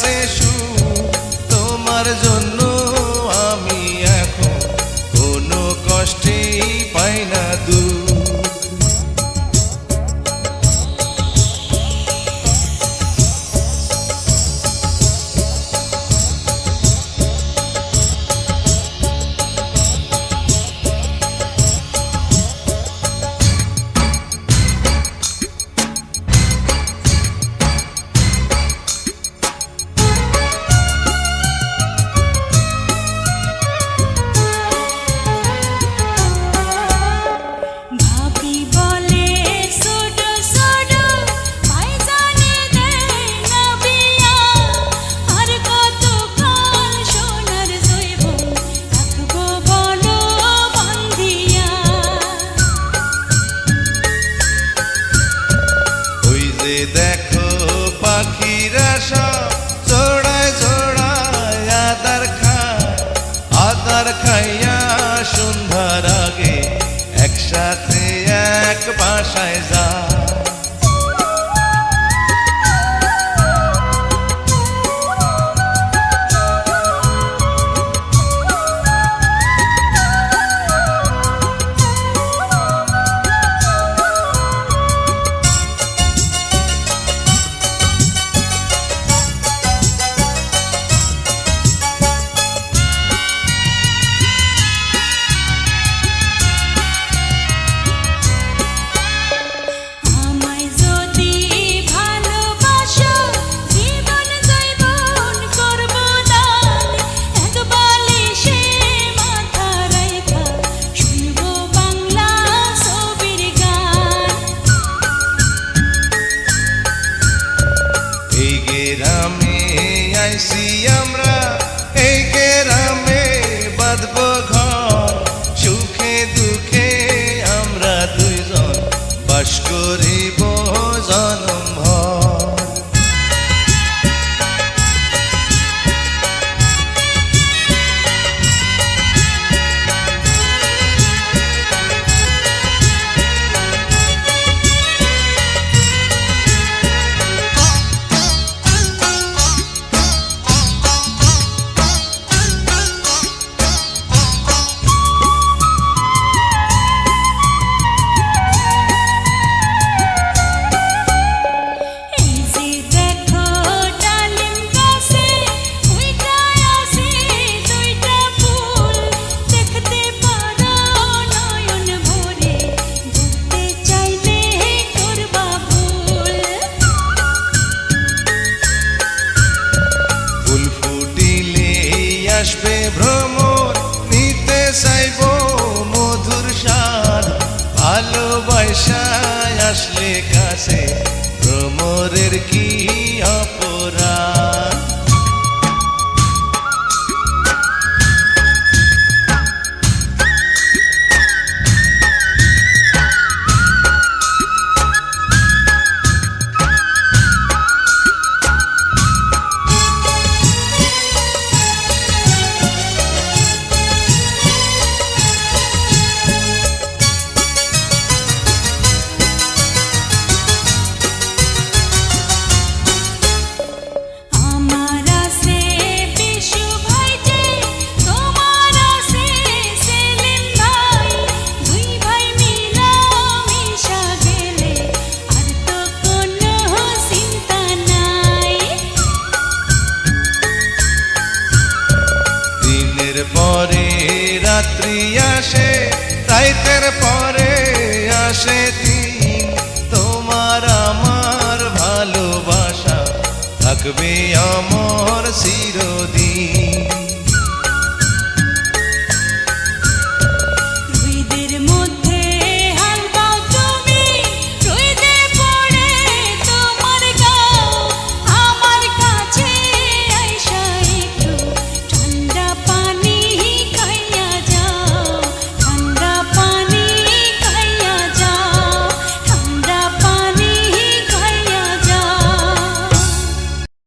গেছে তোমার জন্য kaya. মিশি আমরা এই গ্রামে বাঁধব ঘর। সুখে দুঃখে আমরা দুইজন বাস করিব জন আসবে ভ্রমণ নিতে চাইব মধুর সাদ ভালোবাসায় আসলে কাছে ভ্রমরের কি রাইতের পরে আসে দিন। তোমার আমার ভালোবাসা থাকবে আমার শির